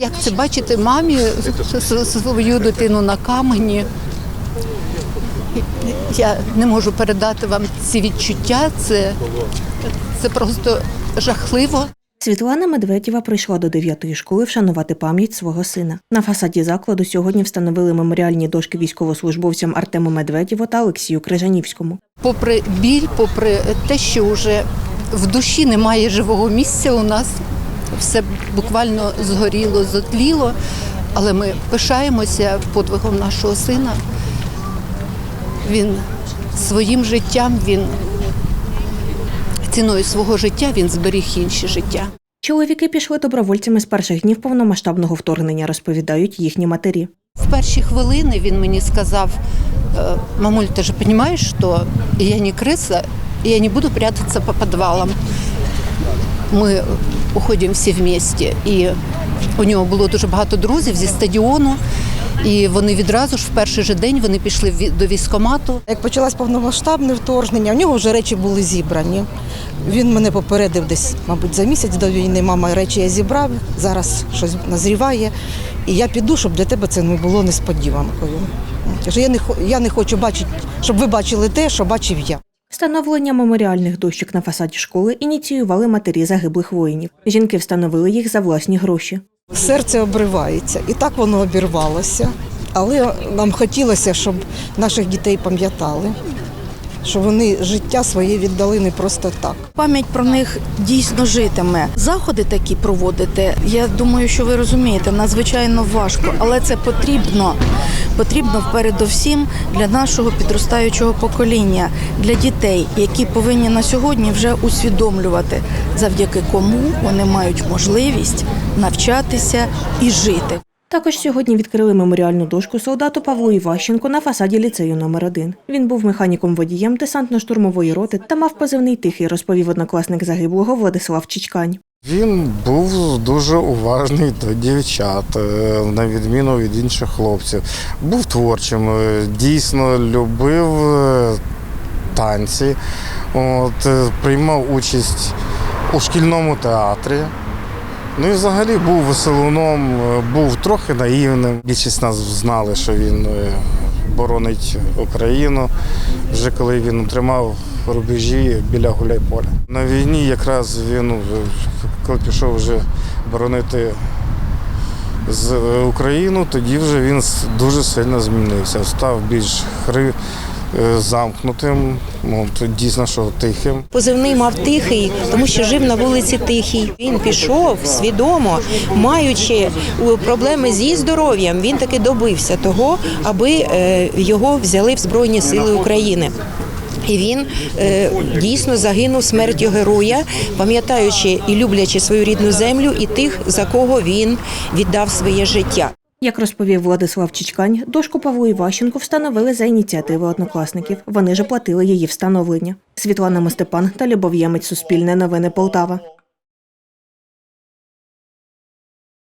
Як це бачити мамі свою дитину на камені? Я не можу передати вам ці відчуття. Це, це просто жахливо. Світлана Медведєва прийшла до 9-ї школи вшанувати пам'ять свого сина. На фасаді закладу сьогодні встановили меморіальні дошки військовослужбовцям Артему Медведєву та Олексію Крижанівському. Попри біль, попри те, що вже в душі немає живого місця у нас, все буквально згоріло, зотліло, але ми пишаємося подвигом нашого сина. Він своїм життям, він ціною свого життя він зберіг інші життя. Чоловіки пішли добровольцями з перших днів повномасштабного вторгнення, розповідають їхні матері. В перші хвилини він мені сказав, «Э, мамуль, ти ж розумієш, що я не криса, і я не буду прятатися по підвалам. Ми уходимо всі вместе. І у нього було дуже багато друзів зі стадіону. І вони відразу ж в перший же день вони пішли до військкомату. Як почалось повномасштабне вторгнення, у нього вже речі були зібрані. Він мене попередив десь, мабуть, за місяць до війни. Мама речі я зібрав, зараз щось назріває. І я піду, щоб для тебе це не було несподіванкою. Я не я не хочу бачити, щоб ви бачили те, що бачив я. Встановлення меморіальних дощок на фасаді школи ініціювали матері загиблих воїнів. Жінки встановили їх за власні гроші. Серце обривається, і так воно обірвалося. Але нам хотілося, щоб наших дітей пам'ятали, що вони життя своє віддали не просто так. Пам'ять про них дійсно житиме. Заходи такі проводити. Я думаю, що ви розумієте, надзвичайно важко, але це потрібно. Потрібно передовсім для нашого підростаючого покоління, для дітей, які повинні на сьогодні вже усвідомлювати, завдяки кому вони мають можливість навчатися і жити. Також сьогодні відкрили меморіальну дошку солдату Павлу Іващенко на фасаді ліцею номер 1 Він був механіком-водієм десантно-штурмової роти та мав позивний тихий, розповів однокласник загиблого Владислав Чичкань. Він був дуже уважний до дівчат, е, на відміну від інших хлопців. Був творчим, е, дійсно любив е, танці, от, приймав участь у шкільному театрі. Ну і взагалі був веселуном, е, був трохи наївним. Більшість нас знали, що він е, боронить Україну. Вже коли він отримав рубежі біля Гуляйполя. На війні якраз він, е, коли пішов вже боронити з Україну, тоді вже він дуже сильно змінився. Став більш хри, замкнутим, ну, дійсно, що тихим. Позивний мав тихий, тому що жив на вулиці Тихій. Він пішов свідомо, маючи е, проблеми зі здоров'ям, він таки добився того, аби е, його взяли в Збройні Сили України. І він е, дійсно загинув смертю героя, пам'ятаючи і люблячи свою рідну землю і тих, за кого він віддав своє життя. Як розповів Владислав Чичкань, дошку Павлу Іващенку встановили за ініціативи однокласників. Вони ж оплатили її встановлення. Світлана Мостепан та Любов Ємець Суспільне новини Полтава.